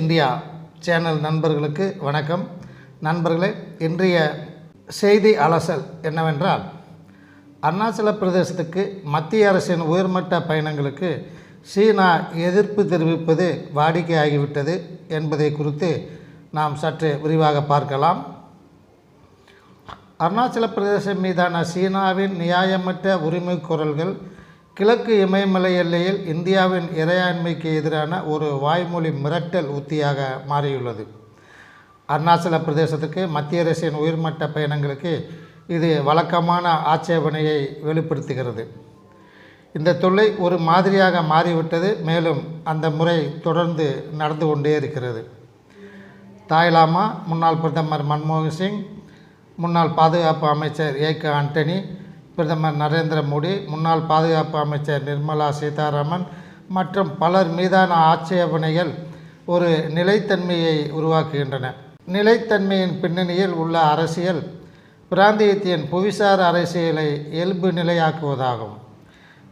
India channel நண்பர்களுக்கு வணக்கம். நண்பர்களே இன்றைய செய்தி அலசல் என்னவென்றால் அருணாச்சல பிரதேசத்துக்கு மத்திய அரசின் உயர்மட்ட பயணங்களுக்கு சீனா எதிர்ப்பு தெரிவிப்பது வாடிக்கையாகிவிட்டது என்பதை குறித்து நாம் சற்று விரிவாக பார்க்கலாம். அருணாச்சல பிரதேசம் மீதான சீனாவின் நியாயமற்ற உரிமை குரல்கள் கிழக்கு இமயமலை எல்லையில் இந்தியாவின் இறையாண்மைக்கு எதிரான ஒரு வாய்மொழி மிரட்டல் உத்தியாக மாறியுள்ளது. அருணாச்சல பிரதேசத்துக்கு மத்திய அரசின் உயர்மட்ட பயணங்களுக்கு இது வழக்கமான ஆட்சேபனையை வெளிப்படுத்துகிறது. இந்த தொல்லை ஒரு மாதிரியாக மாறிவிட்டது. மேலும் அந்த முறை தொடர்ந்து நடந்து கொண்டே இருக்கிறது. தாய்லாமா முன்னாள் பிரதமர் மன்மோகன் சிங் முன்னாள் பாதுகாப்பு அமைச்சர் ஏக ஆண்டனி பிரதமர் நரேந்திர மோடி முன்னாள் பாதுகாப்பு அமைச்சர் நிர்மலா சீதாராமன் மற்றும் பலர் மீதான ஆட்சேபனைகள் ஒரு நிலைத்தன்மையை உருவாக்குகின்றன. நிலைத்தன்மையின் பின்னணியில் உள்ள அரசியல் பிராந்தியத்தின் புவிசார் அரசியலை இயல்பு நிலையாக்குவதாகும்.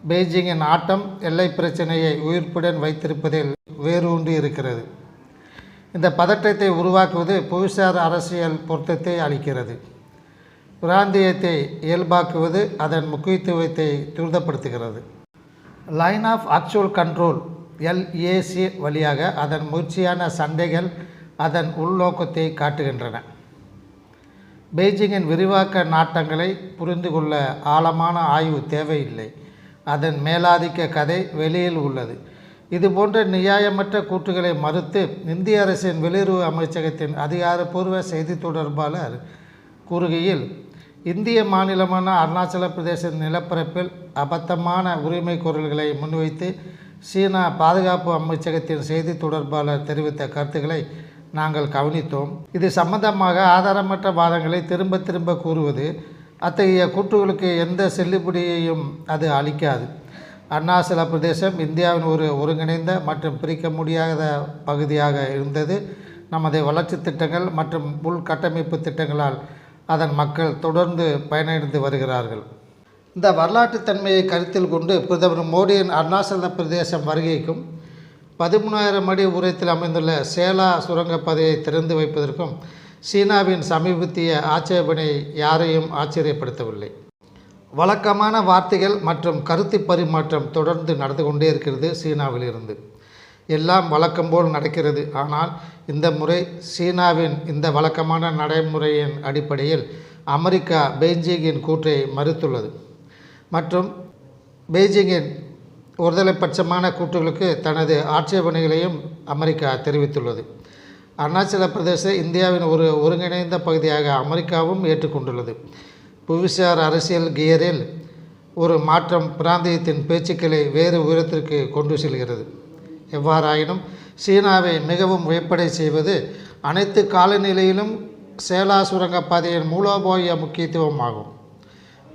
பெய்ஜிங்கின் ஆட்டம் எல்லை பிரச்சனையை உயிர்ப்புடன் வைத்திருப்பதில் வேரூன்றி இருக்கிறது. இந்த பதற்றத்தை உருவாக்குவது புவிசார் அரசியல் பொருத்தத்தை அளிக்கிறது. பிராந்தியத்தை இயல்பாக்குவது அதன் முக்கியத்துவத்தை துரிதப்படுத்துகிறது. Line of actual control LAC வழியாக அதன் முயற்சியான சண்டைகள் அதன் உள்நோக்கத்தை காட்டுகின்றன. பெய்ஜிங்கின் விரிவாக்க நாட்டங்களை புரிந்து கொள்ள ஆழமான ஆய்வு தேவையில்லை. அதன் மேலாதிக்க கதை வெளியில் உள்ளது. இதுபோன்ற நியாயமற்ற கூற்றுகளை மறுத்து இந்திய அரசின் வெளியுறவு அமைச்சகத்தின் அதிகாரப்பூர்வ செய்தி தொடர்பாளர் கூறுகையில் இந்திய மாநிலமான அருணாச்சல பிரதேச நிலப்பரப்பில் அபத்தமான உரிமை குரல்களை முன்வைத்து சீனா பாதுகாப்பு அமைச்சகத்தின் செய்தி தொடர்பாளர் தெரிவித்த கருத்துக்களை நாங்கள் கவனித்தோம். இது சம்பந்தமாக ஆதாரமற்ற வாதங்களை திரும்ப திரும்ப கூறுவது அத்தகைய கூற்றுகளுக்கு எந்த செல்லுபடியையும் அது அளிக்காது. அருணாச்சல பிரதேசம் இந்தியாவின் ஒரு ஒருங்கிணைந்த மற்றும் பிரிக்க முடியாத பகுதியாக இருந்தது. நமது வளர்ச்சி திட்டங்கள் மற்றும் உள்கட்டமைப்பு திட்டங்களால் அதன் மக்கள் தொடர்ந்து பயனடைந்து வருகிறார்கள். இந்த வரலாற்றுத் தன்மையை கருத்தில் கொண்டு பிரதமர் மோடியின் அருணாச்சல பிரதேசம் வருகைக்கும் பதிமூணாயிரம் அடி உயரத்தில் அமைந்துள்ள சேலா சுரங்கப்பாதையை திறந்து வைப்பதற்கும் சீனாவின் சமீபத்திய ஆட்சேபனை யாரையும் ஆச்சரியப்படுத்தவில்லை. வழக்கமான வார்த்தைகள் மற்றும் கருத்து பரிமாற்றம் தொடர்ந்து நடந்து கொண்டே இருக்கிறது சீனாவிலிருந்து. எல்லாம் வழக்கம் போல் நடக்கிறது. ஆனால் இந்த முறை சீனாவின் இந்த வழக்கமான நடைமுறையின் அடிப்படையில் அமெரிக்கா பெய்ஜிங்கின் கூற்றை மறுத்துள்ளது. மற்றும் பெய்ஜிங்கின் ஒருதலைப்பட்சமான கூற்றுகளுக்கு தனது ஆட்சேபனைகளையும் அமெரிக்கா தெரிவித்துள்ளது. அருணாச்சல பிரதேச இந்தியாவின் ஒரு ஒருங்கிணைந்த பகுதியாக அமெரிக்காவும் ஏற்றுக்கொண்டுள்ளது. புவிசார் அரசியல் கியரில் ஒரு மாற்றம் பிராந்தியத்தின் பேச்சுக்களை வேறு உயரத்திற்கு கொண்டு செல்கிறது. எவ்வாறாயினும் சீனாவை மிகவும் வியப்படை செய்வது அனைத்து காலநிலையிலும் சேலா சுரங்கப்பாதையின் மூலோபாய முக்கியத்துவமாகும்.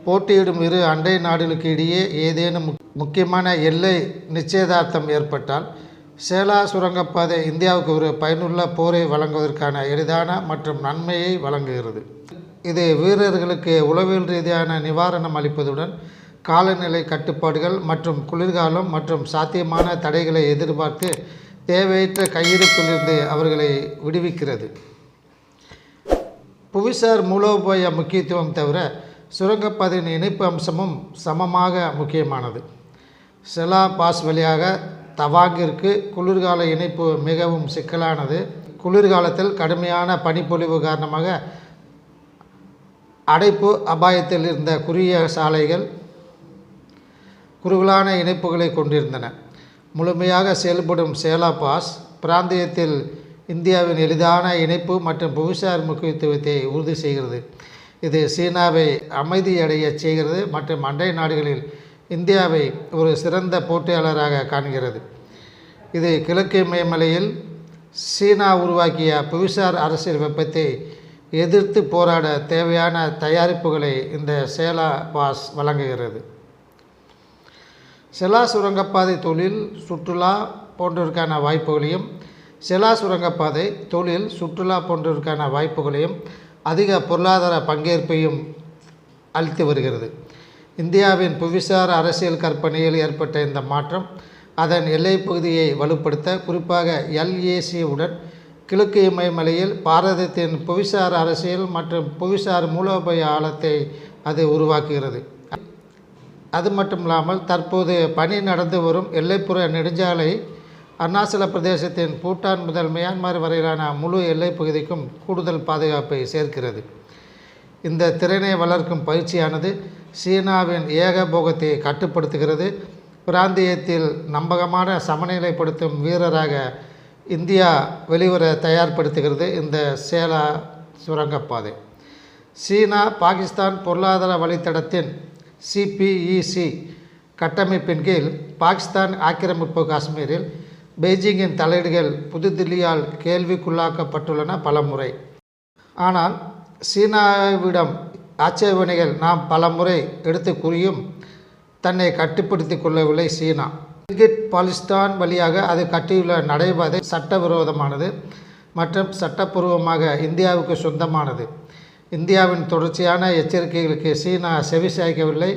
போட்டியிடும் இரு அண்டை நாடுகளுக்கு இடையே ஏதேனும் முக்கியமான எல்லை நிச்சயதார்த்தம் ஏற்பட்டால் சேலா சுரங்கப்பாதை இந்தியாவுக்கு ஒரு பயனுள்ள போரை வழங்குவதற்கான எளிதான மற்றும் நன்மையை வழங்குகிறது. இது வீரர்களுக்கு உளவியல் ரீதியான நிவாரணம் அளிப்பதுடன் காலநிலை கட்டுப்பாடுகள் மற்றும் குளிர்காலம் மற்றும் சாத்தியமான தடைகளை எதிர்பார்த்து தேவையற்ற கையிருப்பிலிருந்து அவர்களை விடுவிக்கிறது. புவிசார் மூலோபாய முக்கியத்துவம் தவிர சுரங்கப்பாதையின் இணைப்பு அம்சமும் சமமாக முக்கியமானது. செலா பாஸ் வழியாக தவாங்கிற்கு குளிர்கால இணைப்பு மிகவும் சிக்கலானது. குளிர்காலத்தில் கடுமையான பனிப்பொழிவு காரணமாக அடைப்பு அபாயத்தில் இருந்த குறுகிய சாலைகள் குறுகலான இணைப்புகளை கொண்டிருந்தன. முழுமையாக செயல்படும் சேலா பாஸ் பிராந்தியத்தில் இந்தியாவின் எளிதான இணைப்பு மற்றும் புவிசார் முக்கியத்துவத்தை உறுதி செய்கிறது. இது சீனாவை அமைதியடையச் செய்கிறது மற்றும் அண்டை நாடுகளில் இந்தியாவை ஒரு சிறந்த போட்டியாளராக காண்கிறது. இது கிழக்கு மேமலையில் சீனா உருவாக்கிய புவிசார் அரசியல் வெப்பத்தை எதிர்த்து போராட தேவையான தயாரிப்புகளை இந்த சேலா பாஸ் வழங்குகிறது. செலா சுரங்கப்பாதை தொழில் சுற்றுலா போன்றவற்கான வாய்ப்புகளையும் செலா சுரங்கப்பாதை தொழில் சுற்றுலா போன்றவற்கான வாய்ப்புகளையும் அதிக பொருளாதார பங்கேற்பையும் அளித்து வருகிறது. இந்தியாவின் புவிசார் அரசியல் கற்பனையில் ஏற்பட்ட இந்த மாற்றம் அதன் எல்லைப்பகுதியை வலுப்படுத்த குறிப்பாக எல்ஏசி உடன் கிழக்கு இமயமலையில் பாரதத்தின் புவிசார் அரசியல் மற்றும் புவிசார் மூலோபாய ஆழத்தை அது உருவாக்குகிறது. அது மட்டும் இல்லாமல் தற்போது பணி நடந்து வரும் எல்லைப்புற நெடுஞ்சாலை அருணாச்சல பிரதேசத்தின் பூட்டான் முதல் மியான்மர் வரையிலான முழு எல்லைப் பகுதிக்கும் கூடுதல் பாதுகாப்பை சேர்க்கிறது. இந்த திறனை வளர்க்கும் பயிற்சியானது சீனாவின் ஏகபோகத்தை கட்டுப்படுத்துகிறது. பிராந்தியத்தில் நம்பகமான சமநிலைப்படுத்தும் வீரராக இந்தியா வெளிவர தயார்படுத்துகிறது இந்த சேலா சுரங்கப்பாதை. சீனா பாகிஸ்தான் பொருளாதார வழித்தடத்தின் சிபிஇசி கட்டமைப்பின் கீழ் பாகிஸ்தான் ஆக்கிரமிப்பு காஷ்மீரில் பெய்ஜிங்கின் தலையீடுகள் புதுதில்லியால் கேள்விக்குள்ளாக்கப்பட்டுள்ளன பலமுறை. ஆனால் சீனாவிடம் ஆட்சேபனைகள் நாம் பலமுறை எடுத்து கூறியும் தன்னை கட்டுப்படுத்தி கொள்ளவில்லை சீனா. கில்கிட் பாலிஸ்தான் வழியாக அது கட்டியுள்ள நடைபாதை சட்டவிரோதமானது மற்றும் சட்டப்பூர்வமாக இந்தியாவுக்கு சொந்தமானது. இந்தியாவின் தொடர்ச்சியான எச்சரிக்கைகளுக்கு சீனா செவிசாய்க்கவில்லை.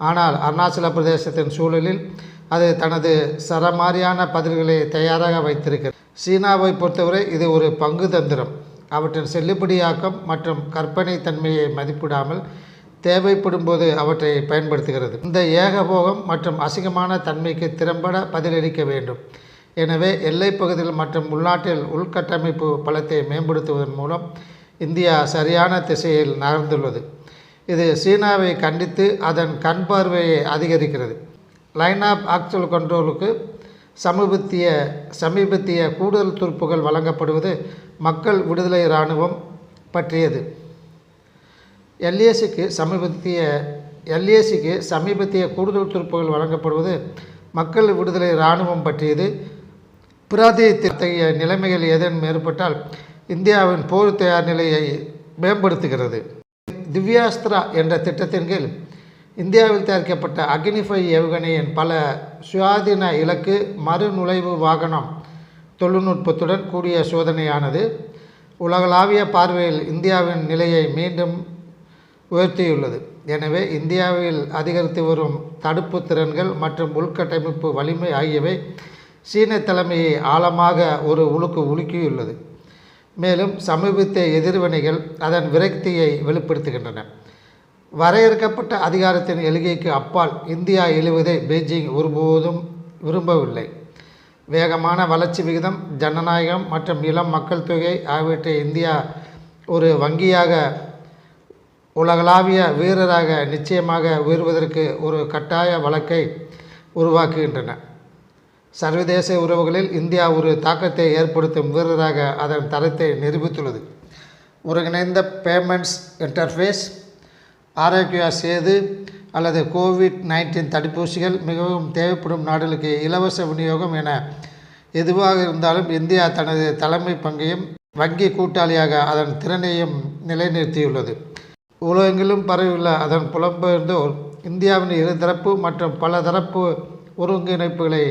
ஆனால் அருணாச்சல பிரதேசத்தின் சூழலில் அது தனது சரமாரியான பதில்களை தயாராக வைத்திருக்கிறது. சீனாவை பொறுத்தவரை இது ஒரு பங்கு தந்திரம். அவற்றின் செல்லுபடியாக்கம் மற்றும் கற்பனை தன்மையை மதிப்பிடாமல் தேவைப்படும் போது அவற்றை பயன்படுத்துகிறது. இந்த ஏகபோகம் மற்றும் அசிங்கமான தன்மைக்கு திறம்பட பதிலளிக்க வேண்டும். எனவே எல்லைப் பகுதியில் மற்றும் உள்நாட்டில் உள்கட்டமைப்பு பலத்தை மேம்படுத்துவதன் மூலம் இந்தியா சரியான திசையில் நகர்ந்துள்ளது. இது சீனாவை கண்டித்து அதன் கண் பார்வையை அதிகரிக்கிறது. லைன் ஆஃப் ஆக்சுவல் கண்ட்ரோலுக்கு சமீபத்திய சமீபத்திய கூடுதல் துருப்புகள் வழங்கப்படுவது மக்கள் விடுதலை இராணுவம் பற்றியது. எல்ஏசிக்கு சமீபத்திய எல்ஏசிக்கு சமீபத்திய கூடுதல் துருப்புகள் வழங்கப்படுவது மக்கள் விடுதலை இராணுவம் பற்றியது. பிராந்தியத்திய நிலைமைகள் ஏதேனும் ஏற்பட்டால் இந்தியாவின் போர் தயார் நிலையை மேம்படுத்துகிறது. திவ்யாஸ்திரா என்ற திட்டத்தின் கீழ் இந்தியாவில் தயாரிக்கப்பட்ட அக்னிஃபை ஏவுகணையின் பல சுயாதீன இலக்கு மறுநுழைவு வாகனம் தொழில்நுட்பத்துடன் கூடிய சோதனையானது உலகளாவிய பார்வையில் இந்தியாவின் நிலையை மீண்டும் உயர்த்தியுள்ளது. எனவே இந்தியாவில் அதிகரித்து வரும் தடுப்பு திறன்கள் மற்றும் உள்கட்டமைப்பு வலிமை ஆகியவை சீன தலைமையை ஆழமாக ஒரு உலுக்கு உலுக்கியுள்ளது. மேலும் சமீபத்திய எதிர்வினைகள் அதன் விரக்தியை வெளிப்படுத்துகின்றன. வரையறுக்கப்பட்ட அதிகாரத்தின் எழுகைக்கு அப்பால் இந்தியா எழுவதை பெய்ஜிங் ஒருபோதும் விரும்பவில்லை. வேகமான வளர்ச்சி விகிதம் ஜனநாயகம் மற்றும் இளம் மக்கள் தொகை ஆகியவற்றை இந்தியா ஒரு வங்கியாக உலகளாவிய வீரராக நிச்சயமாக உயர்வதற்கு ஒரு கட்டாய வழக்கை உருவாக்குகின்றன. சர்வதேச உறவுகளில் இந்தியா ஒரு தாக்கத்தை ஏற்படுத்தும் வீரராக அதன் தரத்தை நிரூபித்துள்ளது. ஒருங்கிணைந்த பேமெண்ட்ஸ் இன்டர்ஃபேஸ் ஆரோக்கியா சேது அல்லது கோவிட் நைன்டீன் தடுப்பூசிகள் மிகவும் தேவைப்படும் நாடுகளுக்கு இலவச விநியோகம் என எதுவாக இருந்தாலும் இந்தியா தனது தலைமை பங்கையும் வங்கி கூட்டாளியாக அதன் திறனையும் நிலைநிறுத்தியுள்ளது. உலகெங்கிலும் பரவியுள்ள அதன் புலம்பெயர்ந்தோர் இந்தியாவின் இருதரப்பு மற்றும் பல தரப்பு ஒருங்கிணைப்புகளை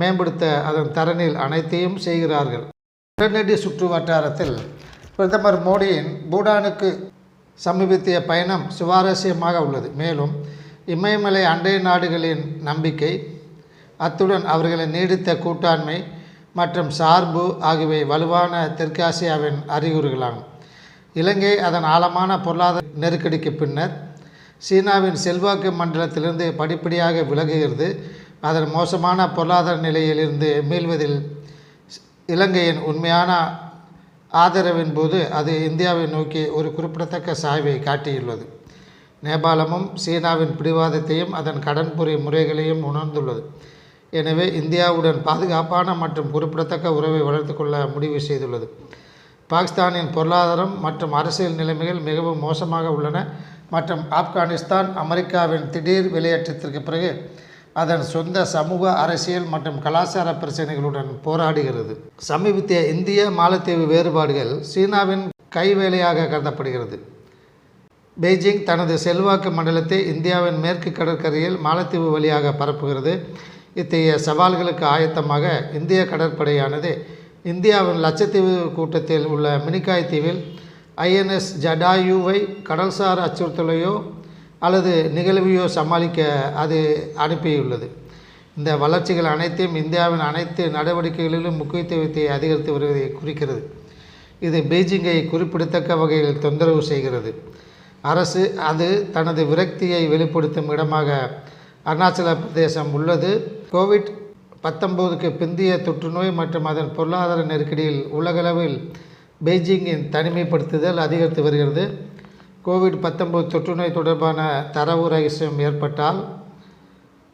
மேம்படுத்த அதன் தரனில் அனைத்தையும் செய்கிறார்கள். உடனடி சுற்று வட்டாரத்தில் பிரதமர் மோடியின் பூடானுக்கு சமீபத்திய பயணம் சுவாரஸ்யமாக உள்ளது. மேலும் இமயமலை அண்டை நாடுகளின் நம்பிக்கை அத்துடன் அவர்களின் நீடித்த கூட்டாண்மை மற்றும் சார்பு ஆகியவை வலுவான தெற்காசியாவின் அறிகுறிகளாகும். இலங்கை அதன் ஆழமான பொருளாதார நெருக்கடிக்கு பின்னர் சீனாவின் செல்வாக்கு மண்டலத்திலிருந்து படிப்படியாக விலகுகிறது. அதன் மோசமான பொருளாதார நிலையிலிருந்து மீள்வதில் இலங்கையின் உண்மையான ஆதரவின் போது அது இந்தியாவை நோக்கி ஒரு குறிப்பிடத்தக்க சாய்வை காட்டியுள்ளது. நேபாளமும் சீனாவின் பிடிவாதத்தையும் அதன் கடன்புரி முறைகளையும் உணர்ந்துள்ளது. எனவே இந்தியாவுடன் பாதுகாப்பான மற்றும் குறிப்பிடத்தக்க உறவை வளர்த்து கொள்ள முடிவு செய்துள்ளது. பாகிஸ்தானின் பொருளாதாரம் மற்றும் அரசியல் நிலைமைகள் மிகவும் மோசமாக உள்ளன. மற்றும் ஆப்கானிஸ்தான் அமெரிக்காவின் திடீர் வெளியேற்றத்திற்கு பிறகு அதன் சொந்த சமூக அரசியல் மற்றும் கலாச்சார பிரச்சனைகளுடன் போராடுகிறது. சமீபத்திய இந்திய மாலத்தீவு வேறுபாடுகள் சீனாவின் கைவேலையாக கருதப்படுகிறது. பெய்ஜிங் தனது செல்வாக்கு மண்டலத்தை இந்தியாவின் மேற்கு கடற்கரையில் மாலத்தீவு வழியாக பரப்புகிறது. இத்தகைய சவால்களுக்கு ஆயத்தமாக இந்திய கடற்படையானது இந்தியாவின் லட்சத்தீவு கூட்டத்தில் உள்ள மினிக்காய் தீவில் ஐஎன்எஸ் ஜடாயுவை கடல்சார் அச்சுறுத்தலையோ அல்லது நிகழ்வையோ சமாளிக்க அது அனுப்பியுள்ளது. இந்த வளர்ச்சிகள் அனைத்தையும் இந்தியாவின் அனைத்து நடவடிக்கைகளிலும் முக்கியத்துவத்தை அதிகரித்து வருவதை குறிக்கிறது. இது பெய்ஜிங்கை குறிப்பிடத்தக்க வகையில் தொந்தரவு செய்கிறது. அரசு அது தனது விரக்தியை வெளிப்படுத்தும் இடமாக அருணாச்சல பிரதேசம் உள்ளது. கோவிட் பத்தொம்போதுக்கு பிந்தைய தொற்றுநோய் மற்றும் அதன் பொருளாதார நெருக்கடியில் உலகளவில் பெய்ஜிங்கின் தனிமைப்படுத்துதல் அதிகரித்து வருகிறது. கோவிட் பத்தொம்போது தொற்றுநோய் தொடர்பான தரவு ரகசியம் ஏற்பட்டால்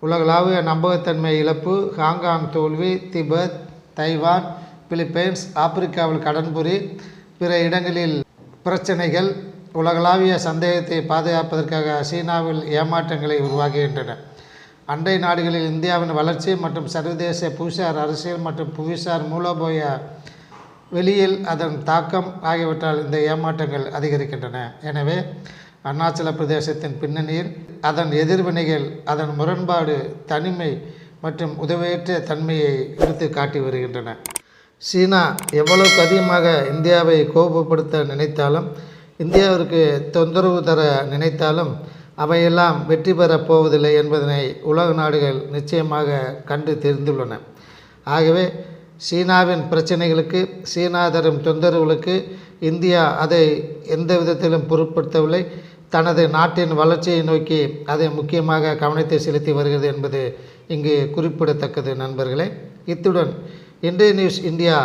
உலகளாவிய நம்பகத்தன்மை இழப்பு ஹாங்காங் தோல்வி திபெத் தைவான் பிலிப்பைன்ஸ் ஆப்பிரிக்காவில் கடன்புரி பிற இடங்களில் பிரச்சனைகள் உலகளாவிய சந்தேகத்தை பாதுகாப்பதற்காக சீனாவில் ஏமாற்றங்களை உருவாக்குகின்றன. அண்டை நாடுகளில் இந்தியாவின் வளர்ச்சி மற்றும் சர்வதேச புவிசார் அரசியல் மற்றும் புவிசார் மூலோபாய வெளியில் அதன் தாக்கம் ஆகியவற்றால் இந்த ஏமாற்றங்கள் அதிகரிக்கின்றன. எனவே அருணாச்சல பிரதேசத்தின் பின்னணியில் அதன் எதிர்வினைகள் அதன் முரண்பாடு தனிமை மற்றும் உதவியற்ற தன்மையை எடுத்து காட்டி வருகின்றன. சீனா எவ்வளவுக்கு அதிகமாக இந்தியாவை கோபப்படுத்த நினைத்தாலும் இந்தியாவிற்கு தொந்தரவு தர நினைத்தாலும் அவையெல்லாம் வெற்றி பெறப் போவதில்லை என்பதனை உலக நாடுகள் நிச்சயமாக கண்டு தெரிந்துள்ளன. ஆகவே சீனாவின் பிரச்சனைகளுக்கு சீனா தரும் தொந்தரவுகளுக்கு இந்தியா அதை எந்த விதத்திலும் பொருட்படுத்தவில்லை. தனது நாட்டின் வளர்ச்சியை நோக்கி அதை முக்கியமாக கவனத்தை செலுத்தி வருகிறது என்பது இங்கு குறிப்பிடத்தக்கது நண்பர்களே. இத்துடன் இன்றைய நியூஸ் இந்தியா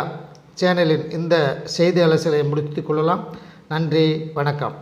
சேனலின் இந்த செய்தி அலசலை முடித்துக் கொள்ளலாம். நன்றி வணக்கம்.